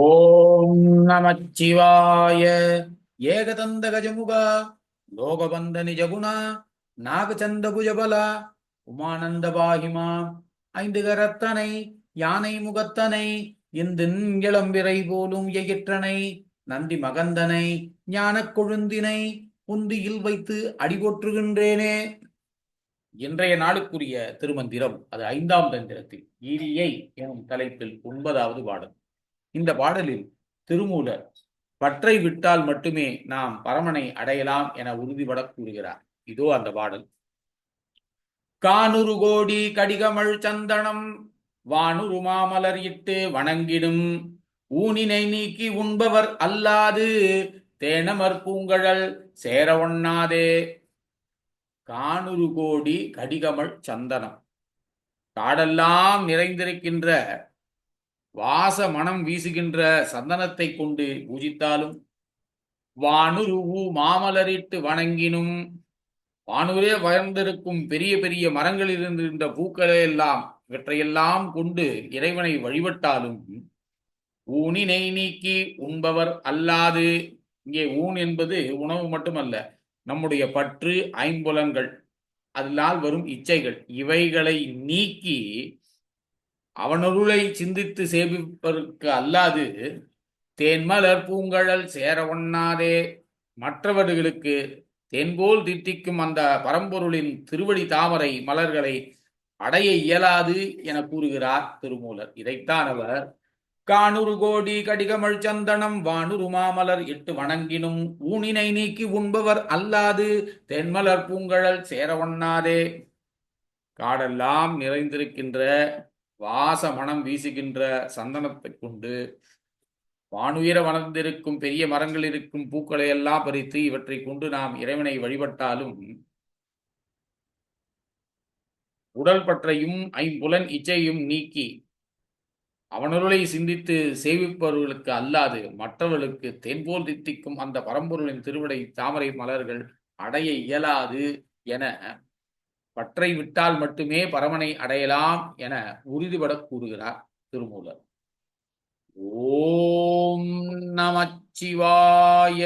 ஓம் நமச்சிவாய. ஏகதந்த கஜமுக லோகபந்த நிஜகுணா நாகச்சந்த புஜபல உமானந்த பாகிமா ஐந்து கரத்தனை யானை முகத்தனை இந்தின் இளம்பிறை போலும் எயிற்றனை நந்தி மகந்தனை ஞானக் கொழுந்தினை புந்தியில் வைத்து அடிபோற்றுகின்றேனே. இன்றைய நாளுக்குரிய திருமந்திரம் அது ஐந்தாம் தந்திரத்தில் ஈரியை எனும் தலைப்பில் ஒன்பதாவது பாடல். இந்த பாடலில் திருமூலர் பற்றை விட்டால் மட்டுமே நாம் பரமனை அடையலாம் என உறுதிபட கூறுகிறார். இதோ அந்த பாடல். கானுரு கோடி கடிகமள் சந்தனம் வானுரு மாமலர் இட்டு வணங்கிடும். ஊனினை நீக்கி உண்பவர் அல்லாது தேனமர் பூங்கழல் சேர ஒண்ணாதே. கானுரு கோடி கடிகமள் சந்தனம் காடெல்லாம் நிறைந்திருக்கின்ற வாச மனம் வீசுகின்ற சந்தனத்தை கொண்டு பூஜித்தாலும் வானுருவு மாமலரிட்டு வணங்கினும் வானூரே வளர்ந்திருக்கும் பெரிய பெரிய மரங்களில் இருக்கின்ற பூக்களை எல்லாம் இவற்றையெல்லாம் கொண்டு இறைவனை வழிபட்டாலும் ஊனினை நீக்கி உண்பவர் அல்லாது. இங்கே ஊன் என்பது உணவு மட்டுமல்ல நம்முடைய பற்று ஐம்புலங்கள் அதனால் வரும் இச்சைகள் இவைகளை நீக்கி அவனருளை சிந்தித்து சேவிப்பதற்கு அல்லாது தேன்மலர் பூங்கழல் சேர ஒண்ணாதே. மற்றவர்களுக்கு தென்போல் திட்டிக்கும் அந்த பரம்பொருளின் திருவடி தாமரை மலர்களை அடைய இயலாது என கூறுகிறார் திருமூலர். இதைத்தான் அவர் காணுரு கோடி கடிகமள் சந்தனம் வானுரு மாமலர் இட்டு வணங்கினும் ஊனினை நீக்கி உண்பவர் அல்லாது தென்மலர் பூங்கழல் சேர ஒண்ணாதே. காடெல்லாம் நிறைந்திருக்கின்ற வாச மனம் வீசுகின்ற சந்தனத்தை கொண்டு வானுயர வளர்ந்திருக்கும் பெரிய மரங்கள் இருக்கும் பூக்களை எல்லாம் பறித்து இவற்றை கொண்டு நாம் இறைவனை வழிபட்டாலும் உடல் பற்றையும் ஐம்புலன் இச்சையும் நீக்கி அவனருளை சிந்தித்து சேவிப்பவர்களுக்கு அல்லாது மற்றவர்களுக்கு தென்போல் தித்திக்கும் அந்த பரம்பொருளின் திருவிடை தாமரை மலர்கள் அடைய இயலாது என பற்றை விட்டால் மட்டுமே பரமனை அடையலாம் என உறுதிபட கூறுகிறார் திருமூலர். ஓம் நமச்சிவாய.